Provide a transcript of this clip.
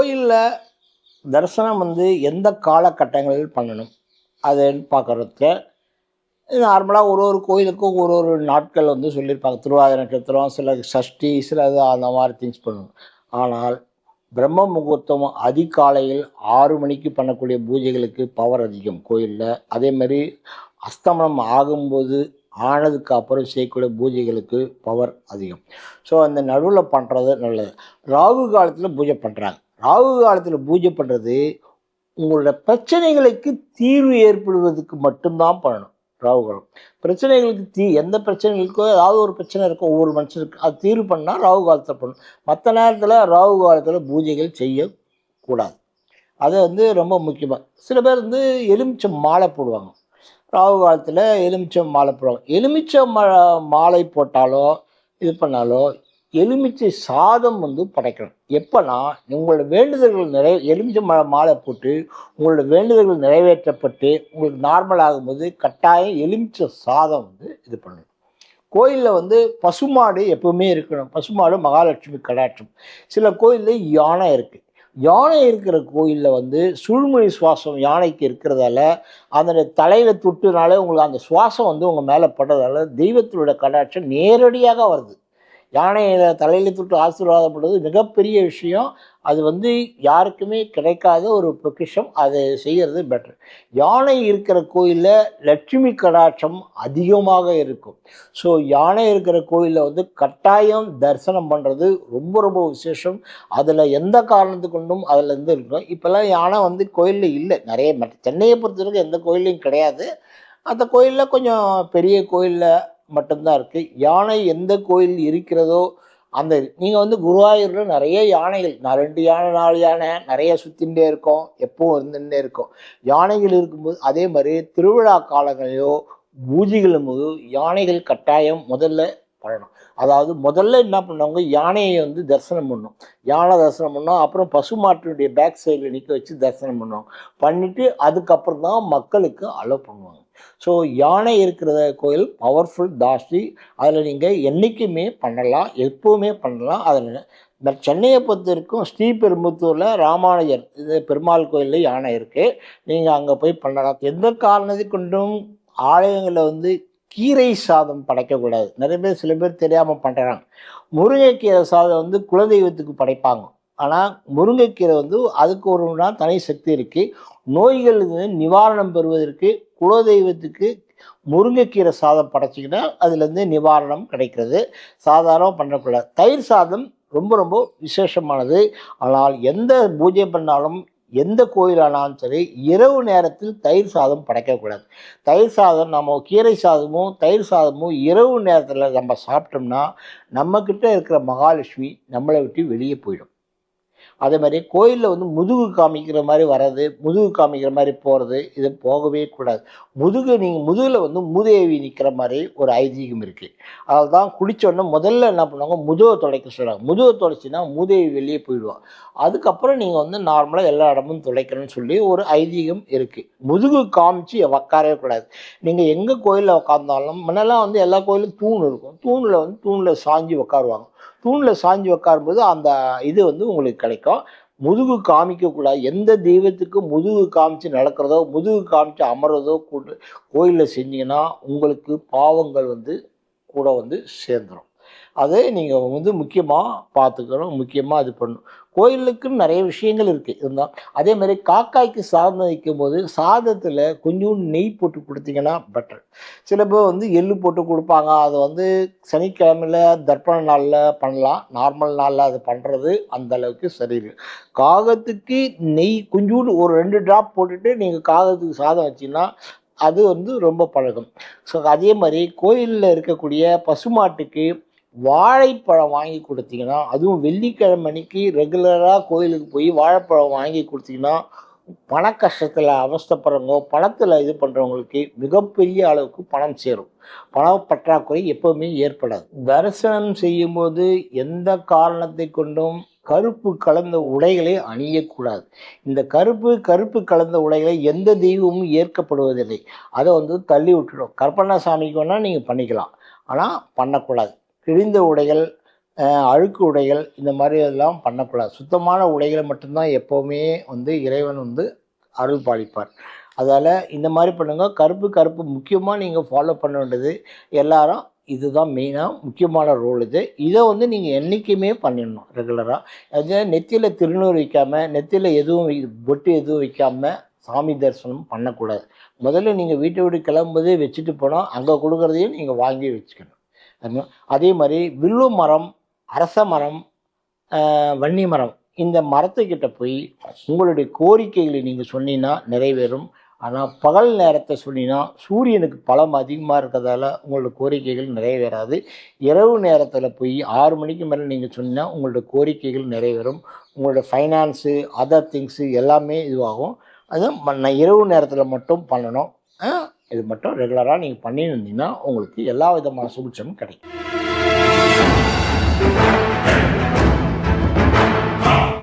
கோயிலில் தரிசனம் வந்து எந்த காலகட்டங்களில் பண்ணணும்? அதுன்னு பார்க்குறதுக்கு நார்மலாக ஒரு ஒரு கோயிலுக்கும் ஒரு ஒரு நாட்கள் வந்து சொல்லியிருப்பாங்க. திருவாதிரை நட்சத்திரம் சில சஷ்டி சில இது அந்த மாதிரி திங்ஸ் பண்ணணும். ஆனால் பிரம்ம முகூர்த்தம் அதிகாலையில் ஆறு மணிக்கு பண்ணக்கூடிய பூஜைகளுக்கு பவர் அதிகம் கோயிலில். அதே மாதிரி அஸ்தமனம் ஆகும்போது ஆனதுக்கு அப்புறம் செய்யக்கூடிய பூஜைகளுக்கு பவர் அதிகம். ஸோ அந்த நடுவில் பண்ணுறது நல்லது. ராகு காலத்தில் பூஜை பண்ணுறாங்க ராகு காலத்தில் பூஜை பண்ணுறது உங்களோட பிரச்சனைகளுக்கு தீர்வு ஏற்படுவதற்கு மட்டும்தான் பண்ணணும் ராகு காலம். பிரச்சனைகளுக்கு தீ எந்த பிரச்சனைகளுக்கோ ஏதாவது ஒரு பிரச்சனை இருக்கும் ஒவ்வொரு மனுஷனுக்கு அது தீர்வு பண்ணால் ராகு காலத்தில் பண்ணணும். மற்ற நேரத்தில் ராகு காலத்தில் பூஜைகள் செய்யக்கூடாது. அது வந்து ரொம்ப முக்கியமாக சில பேர் வந்து எலுமிச்சம் மாலை போடுவாங்க. ராகு காலத்தில் எலுமிச்சம் மாலை போடுவாங்க. எலுமிச்சம் மா மாலை போட்டாலோ இது பண்ணாலோ எலுமிச்சை சாதம் வந்து படைக்கணும். எப்போனா உங்களோட வேண்டுதல்கள் நிறை எலுமிச்சை மலை மாலை போட்டு உங்களோட வேண்டுதல்கள் நிறைவேற்றப்பட்டு உங்களுக்கு நார்மல் ஆகும்போது கட்டாயம் எலுமிச்சை சாதம் வந்து இது பண்ணணும். கோயிலில் வந்து பசுமாடு எப்பவுமே இருக்கணும். பசுமாடு மகாலட்சுமி கடாட்சம். சில கோயிலில் யானை இருக்குது யானை இருக்கிற கோயிலில் வந்து சுழ்மொழி சுவாசம் யானைக்கு இருக்கிறதால அதனுடைய தலையில் தொட்டுனாலே உங்களுக்கு அந்த சுவாசம் வந்து உங்கள் மேலே படுறதால தெய்வத்தினுடைய கடாட்சம் நேரடியாக வருது. யானையில தலையில் தொட்டு ஆசீர்வாதப்படுறது மிகப்பெரிய விஷயம். அது வந்து யாருக்குமே கிடைக்காத ஒரு பொக்கிஷம். அதை செய்கிறது பெட்டர் யானை இருக்கிற கோயிலில் லட்சுமி கடாட்சம் அதிகமாக இருக்கும். ஸோ யானை இருக்கிற கோயிலில் வந்து கட்டாயம் தரிசனம் பண்ணுறது ரொம்ப ரொம்ப விசேஷம். அதில் எந்த காரணத்து கொண்டும் அதில் இருந்து இருக்கும் இப்போல்லாம் யானை வந்து கோயிலில் இல்லை. நிறைய சென்னையை பொறுத்தவரைக்கும் எந்த கோயிலையும் கிடையாது. அந்த கோயிலில் கொஞ்சம் பெரிய கோயிலில் மட்டும்தான் இருக்குது யானை எந்த கோயில் இருக்கிறதோ அந்த நீங்கள் வந்து குருவாயூரில் நிறைய யானைகள் நான் ரெண்டு யானை நாலு யானை நிறைய சுற்றிகிட்டே இருக்கோம் எப்பவும் இருந்துகிட்டே இருக்கும். யானைகள் இருக்கும்போது அதே மாதிரி திருவிழா காலங்களிலோ பூஜைகளும் போது யானைகள் கட்டாயம் முதல்ல பண்ணணும் அதாவது முதல்ல என்ன பண்ணுவாங்க யானையை வந்து தரிசனம் பண்ணும் யானை தரிசனம் பண்ணோம் அப்புறம் பசுமாட்டினுடைய பேக் சைடில் நிற்க வச்சு தரிசனம் பண்ணுவாங்க. பண்ணிவிட்டு அதுக்கப்புறம் தான் மக்களுக்கு அலோவ் பண்ணுவாங்க. ஸோ யானை இருக்கிற கோயில் பவர்ஃபுல் ஜாஸ்தி. அதில் நீங்கள் என்றைக்குமே பண்ணலாம் எப்போவுமே பண்ணலாம். அதில் இந்த சென்னையை பொறுத்த வரைக்கும் ஸ்ரீபெரும்புத்தூரில் ராமானுஜர் இது பெருமாள் கோயிலில் யானை இருக்குது நீங்கள் அங்கே போய் பண்ணலாம். எந்த காரணத்தை கொண்டும் ஆலயங்களில் வந்து கீரை சாதம் படைக்கக்கூடாது. நிறைய பேர் சில பேர் தெரியாமல் பண்ணுறாங்க முருங்கைக்கீரை சாதம் வந்து குலதெய்வத்துக்கு படைப்பாங்க. ஆனால் முருங்கைக்கீரை வந்து அதுக்கு ஒரு நாள் தனி சக்தி இருக்குது நோய்கள் நிவாரணம் பெறுவதற்கு குலதெய்வத்துக்கு முருங்கைக்கீரை சாதம் படைச்சிங்கன்னா அதுலேருந்து நிவாரணம் கிடைக்கிறது. சாதாரணம் பண்ணக்கூடாது தயிர் சாதம் ரொம்ப ரொம்ப விசேஷமானது. ஆனால் எந்த பூஜை பண்ணாலும் எந்த கோயிலானாலும் சரி இரவு நேரத்தில் தயிர் சாதம் படைக்கக்கூடாது. தயிர் சாதம் நம்ம கீரை சாதமும் தயிர் சாதமும் இரவு நேரத்தில் நம்ம சாப்பிட்டோம்னா நம்மக்கிட்ட இருக்கிற மகாலட்சுமி நம்மளை விட்டு வெளியே போயிடும். அதே மாதிரி கோயிலில் வந்து முதுகு காமிக்கிற மாதிரி வர்றது முதுகு காமிக்கிற மாதிரி போகிறது இது போகவே கூடாது. முதுகு நீங்கள் முதுகில் வந்து மூதேவி நிற்கிற மாதிரி ஒரு ஐதீகம் இருக்குது அதில் தான் குளித்தோடனே முதல்ல என்ன பண்ணுவாங்க? முதுகை துடைக்க சொல்கிறாங்க முதுகை துடைச்சின்னா மூதேவி வெளியே போயிடுவாங்க அதுக்கப்புறம் நீங்கள் வந்து நார்மலாக எல்லா இடமும் துடைக்கணும்னு சொல்லி ஒரு ஐதீகம் இருக்குது முதுகு காமிச்சு உட்காரவே கூடாது. நீங்கள் எங்கே கோயிலில் உட்காந்தாலும் முன்னெல்லாம் வந்து எல்லா கோயிலும் தூண் இருக்கும். தூணில் வந்து தூணில் சாஞ்சி உட்காருவாங்க தூணில் சாஞ்சி உட்காரும்போது அந்த இது வந்து உங்களுக்கு கிடைக்கும். முதுகு காமிக்கக்கூடாது. எந்த தெய்வத்துக்கு முதுகு காமிச்சு நடக்கிறதோ முதுகு காமிச்சு அமர்றதோ கூட கோயிலில் செஞ்சீங்கன்னா உங்களுக்கு பாவங்கள் வந்து கூட வந்து சேர்ந்துடும் அதை நீங்கள் வந்து முக்கியமாக பார்த்துக்கணும் முக்கியமாக இது பண்ணணும். கோயிலுக்குன்னு நிறைய விஷயங்கள் இருக்குது இருந்தால் அதே மாதிரி காக்காய்க்கு சாதம் வைக்கும் போது சாதத்தில் கொஞ்சோண்டு நெய் போட்டு கொடுத்தீங்கன்னா பெட்டர் சில பேர் வந்து எள்ளு போட்டு கொடுப்பாங்க. அதை வந்து சனிக்கிழமையில் தர்ப்பண நாளில் பண்ணலாம். நார்மல் நாளில் அது பண்ணுறது அந்த அளவுக்கு சரியில்லை காகத்துக்கு நெய் கொஞ்சோண்டு ஒரு ரெண்டு ட்ராப் போட்டுட்டு நீங்கள் காகத்துக்கு சாதம் வச்சிங்கன்னா அது வந்து ரொம்ப பழகும். ஸோ அதே மாதிரி கோயிலில் இருக்கக்கூடிய பசுமாட்டுக்கு வாழைப்பழம் வாங்கி கொடுத்தீங்கன்னா அதுவும் வெள்ளிக்கிழமை அன்னைக்கு ரெகுலராக கோயிலுக்கு போய் வாழைப்பழம் வாங்கி கொடுத்தீங்கன்னா பண கஷ்டத்தில் அவஸ்தப்படுறவங்க பணத்தில் இது பண்ணுறவங்களுக்கு மிகப்பெரிய அளவுக்கு பணம் சேரும். பண பற்றாக்குறை எப்போவுமே ஏற்படாது. தரிசனம் செய்யும்போது எந்த காரணத்தை கொண்டும் கருப்பு கலந்த உடைகளை அணியக்கூடாது. இந்த கருப்பு கருப்பு கலந்த உடைகளை எந்த தெய்வமும் ஏற்கப்படுவதில்லை. அதை வந்து தள்ளி விட்டுடும். கற்பனா சாமிக்கு வேணால் நீங்கள் பண்ணிக்கலாம். ஆனால் பண்ணக்கூடாது. கிழிந்த உடைகள் அழுக்கு உடைகள் இந்த மாதிரி இதெல்லாம் பண்ணக்கூடாது. சுத்தமான உடைகளை மட்டும்தான் எப்போவுமே வந்து இறைவன் வந்து அருள் பாலிப்பார். அதால் இந்த மாதிரி பண்ணுங்கள் கருப்பு கருப்பு முக்கியமாக நீங்கள் ஃபாலோ பண்ண வேண்டியது எல்லாரும் இதுதான் மெயினாக முக்கியமான ரோல் இது. இதை வந்து நீங்கள் என்றைக்குமே பண்ணிடணும் ரெகுலராக அது நெத்தியில் திருநூறு வைக்காமல் நெத்தியில் எதுவும் பொட்டு எதுவும் வைக்காமல் சாமி தரிசனம் பண்ணக்கூடாது. முதல்ல நீங்கள் வீட்டை விட்டு கிளம்பும்போதே வச்சுட்டு போனால் அங்கே கொடுக்குறதையும் நீங்கள் வாங்கி வச்சுக்கணும். அதே மாதிரி வில்லு மரம் அரச மரம் வன்னி மரம் இந்த மரத்துக்கிட்ட போய் உங்களுடைய கோரிக்கைகளை நீங்கள் சொன்னீங்கன்னா நிறைவேறும். ஆனால் பகல் நேரத்தை சொன்னீங்கன்னா சூரியனுக்கு பலம் அதிகமாக இருக்கிறதால உங்களோட கோரிக்கைகள் நிறைவேறாது. இரவு நேரத்தில் போய் ஆறு மணிக்கு மேலே நீங்கள் சொன்னீங்கன்னா உங்களோட கோரிக்கைகள் நிறைவேறும். உங்களோட ஃபைனான்ஸு அதர் திங்ஸு எல்லாமே இதுவாகும். அது நான் இரவு நேரத்தில் மட்டும் பண்ணணும். இது மட்டும் ரெகுலராக நீங்கள் பண்ணியிருந்தீங்கன்னா உங்களுக்கு எல்லா விதமான சுபிட்சமும் கிடைக்கும்.